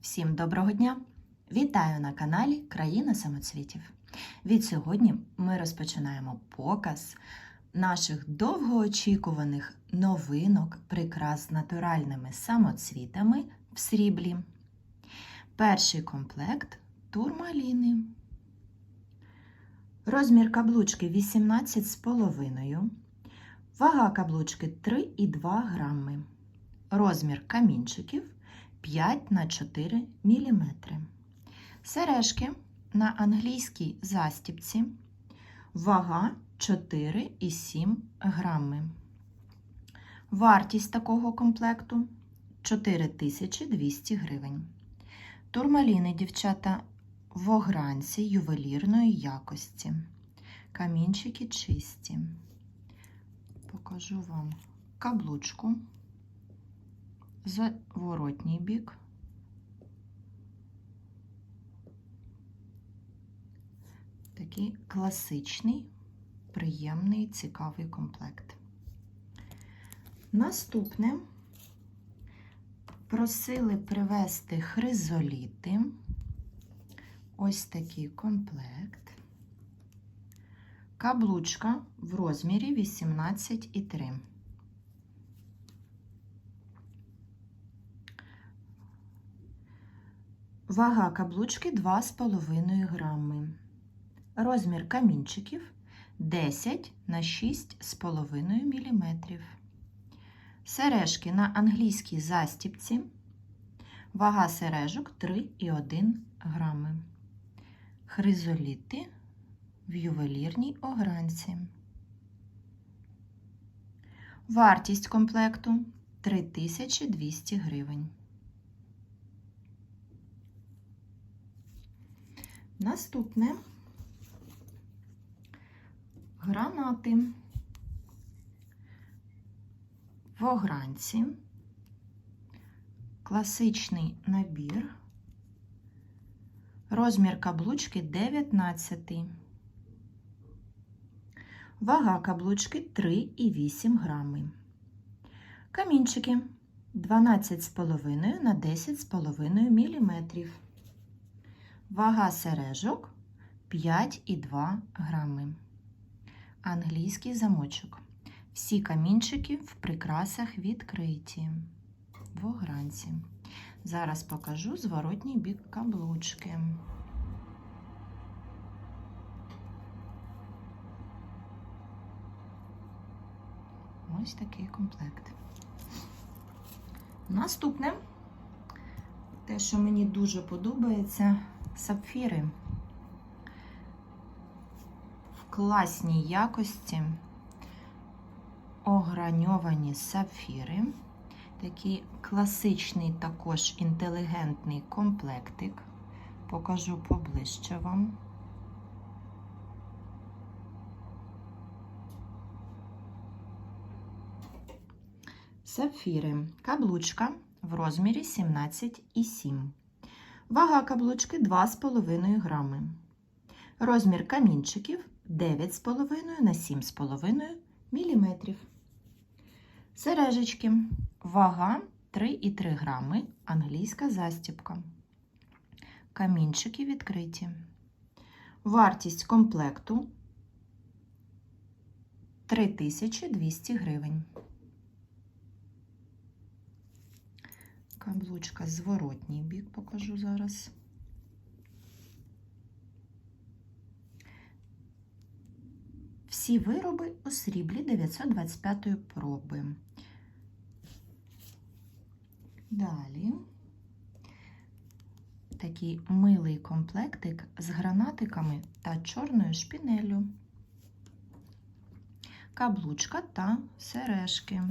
Всім доброго дня! Вітаю на каналі Країна самоцвітів. Від сьогодні ми розпочинаємо показ наших довгоочікуваних новинок прикрас натуральними самоцвітами в сріблі. Перший комплект турмаліни. Розмір каблучки 18,5. Вага каблучки 3,2 грами. Розмір камінчиків 5 на 4 мм. Сережки на англійській застіпці. Вага 4,7 грами. Вартість такого комплекту 4200 гривень. Турмаліни, дівчата, в огранці ювелірної якості. Камінчики чисті. Покажу вам каблучку зворотній бік. Такий класичний, приємний, цікавий комплект. Наступне просили привезти хризоліти. Ось такий комплект. Каблучка в розмірі 18,3. Вага каблучки 2,5 грами. Розмір камінчиків 10 на 6,5 мм. Сережки на англійській застіпці. Вага сережок 3,1 грами. Хризоліти в ювелірній огранці. Вартість комплекту 3200 гривень. Наступне гранати в огранці, класичний набір, розмір каблучки 19. Вага каблучки 3,8 грами. Камінчики 12,5 на 10,5 мм. Вага сережок 5,2 грами. Англійський замочок. Всі камінчики в прикрасах відкриті в огранці. Зараз покажу зворотній бік каблучки. Ось такий комплект. Наступне, те, що мені дуже подобається, сапфіри в класній якості ограньовані сапфіри. Такий класичний, також інтелігентний комплектик. Покажу поближче вам. Сапфіри. Каблучка в розмірі 17,7. Вага каблучки 2,5 грами. Розмір камінчиків 9,5 на 7,5 мм. Сережечки. Вага 3,3 грами. Англійська застіпка. Камінчики відкриті. Вартість комплекту 3200 гривень. Каблучка зворотній бік покажу зараз. Всі вироби у сріблі 925 проби. Далі такий милий комплектик з гранатиками та чорною шпінелю, каблучка та сережки.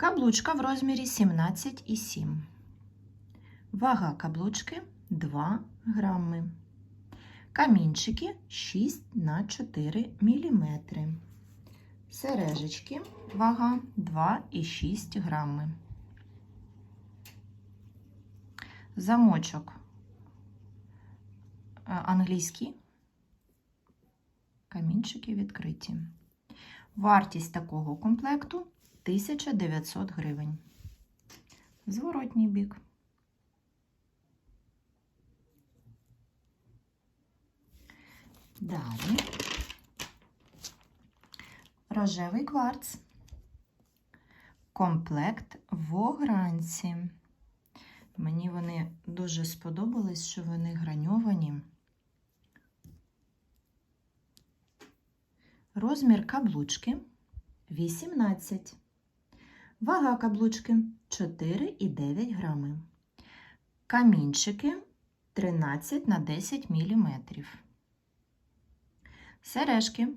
Каблучка в розмірі 17,7. Вага каблучки 2 грами. Камінчики 6 на 4 мм. Сережечки вага 2,6 грами. Замочок е, англійський. Камінчики відкриті. Вартість такого комплекту 1900 гривень. Зворотній бік. Далі. Рожевий кварц. Комплект в огранці. Мені вони дуже сподобались, що вони граньовані. Розмір каблучки 18. Вага каблучки 4,9 грами. Камінчики 13 на 10 мм. Сережки.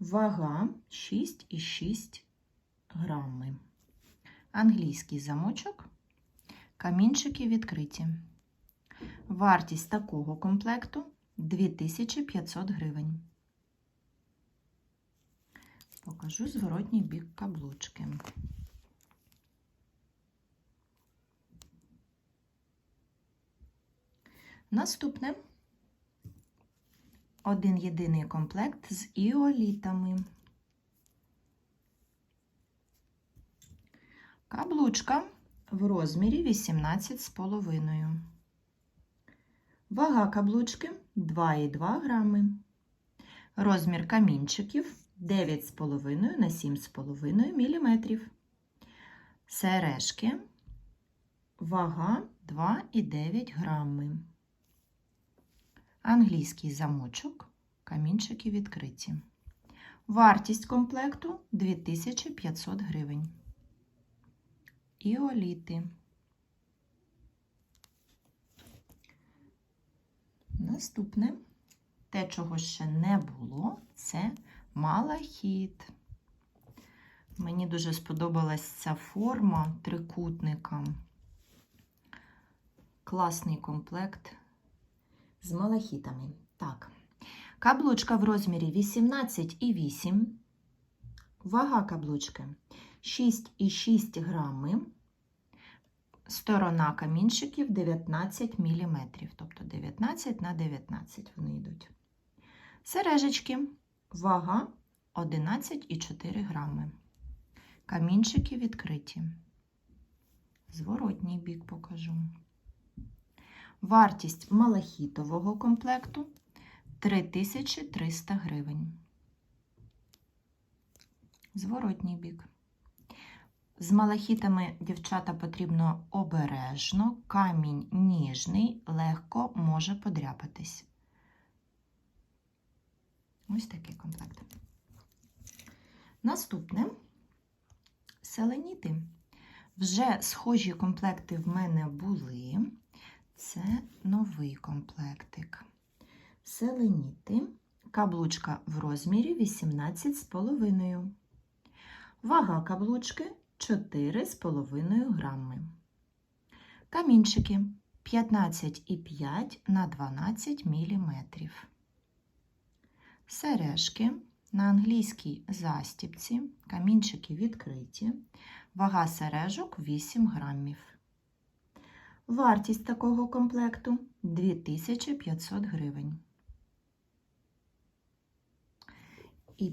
Вага 6,6 грами. Англійський замочок. Камінчики відкриті. Вартість такого комплекту 2500 гривень. Покажу зворотній бік каблучки. Наступне один єдиний комплект з іолітами. Каблучка в розмірі 18,5. Вага каблучки 2,2 грами. Розмір камінчиків 9,5 на 7,5 мм. Сережки. Вага 2,9 грами. Англійський замочок. Камінчики відкриті. Вартість комплекту 2500 гривень. Іоліти. Наступне, те, чого ще не було, це малахіт. Мені дуже сподобалась ця форма трикутника. Класний комплект з малахітами. Так, каблучка в розмірі 18,8. Вага каблучки 6,6 грами. Сторона камінчиків 19 мм, тобто 19 на 19 вони йдуть. Сережечки, вага 11,4 грами. Камінчики відкриті. Зворотній бік покажу. Вартість малахітового комплекту 3300 гривень. Зворотній бік. З малахітами дівчата потрібно обережно, камінь ніжний, легко може подряпатись. Ось такий комплект. Наступне селеніти. Вже схожі комплекти в мене були. Це новий комплектик. Селеніти, каблучка в розмірі 18,5. Вага каблучки 4,5 грами. Камінчики 15,5 на 12 мм. Сережки на англійській застіпці, камінчики відкриті, вага сережок 8 грамів. Вартість такого комплекту 2500 гривень. І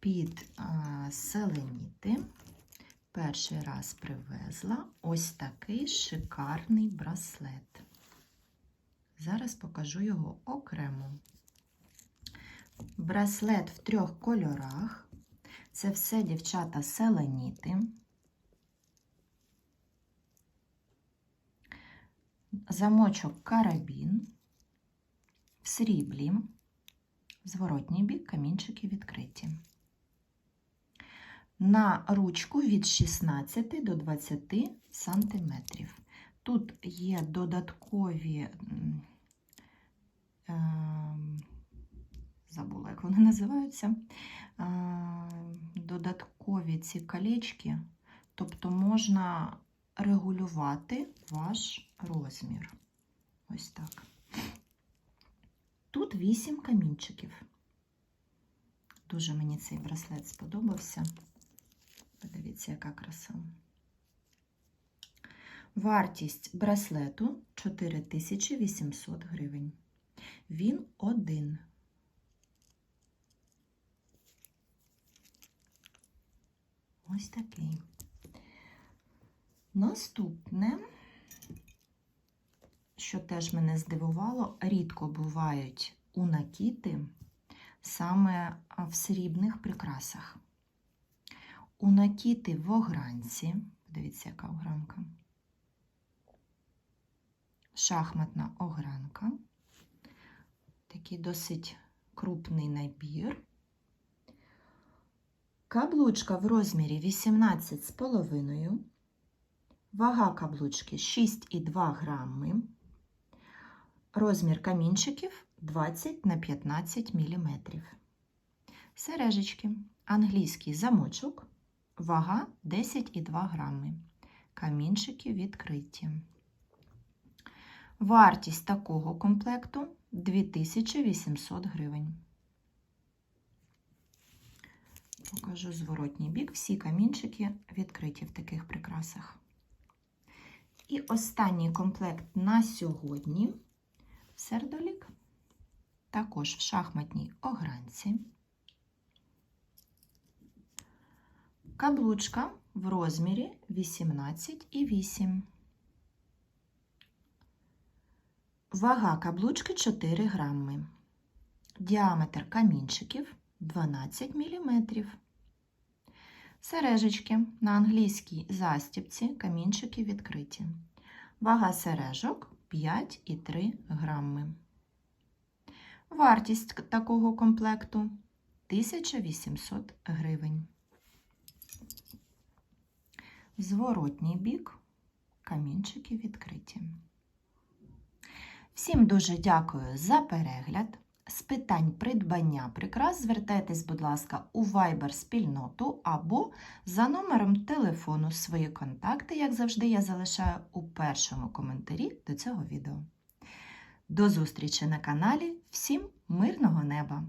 під селеніти перший раз привезла ось такий шикарний браслет. Зараз покажу його окремо. Браслет в трьох кольорах. Це все дівчата селеніти. Замочок карабін в сріблі, зворотній бік камінчики відкриті. На ручку від 16 до 20 сантиметрів. Тут є додаткові, е, забула, як вони називаються, додаткові ці колечки, тобто можна регулювати ваш розмір. Ось так. Тут 8 камінчиків. Дуже мені цей браслет сподобався. Подивіться, яка краса. Вартість браслету 4800 гривень. Він один. Ось такий. Наступне, що теж мене здивувало, рідко бувають у накіти саме в срібних прикрасах. У накіти в огранці, дивіться, яка огранка. Шахматна огранка. Такий досить крупний набір. Каблучка в розмірі 18,5. Вага каблучки 6,2 грами. Розмір камінчиків 20 на 15 мм. Сережечки. Англійський замочок. Вага 10,2 грами. Камінчики відкриті. Вартість такого комплекту 2800 гривень. Покажу зворотній бік. Всі камінчики відкриті в таких прикрасах. І останній комплект на сьогодні сердолік. Також в шахматній огранці. Каблучка в розмірі 18,8. Вага каблучки 4 грами. Діаметр камінчиків 12 мм. Сережечки на англійській застіпці камінчики відкриті. Вага сережок 5,3 грами. Вартість такого комплекту 1800 гривень. Зворотній бік камінчики відкриті. Всім дуже дякую за перегляд. З питань придбання прикрас звертайтесь, будь ласка, у Viber спільноту або за номером телефону. Свої контакти, як завжди, я залишаю у першому коментарі до цього відео. До зустрічі на каналі. Всім мирного неба!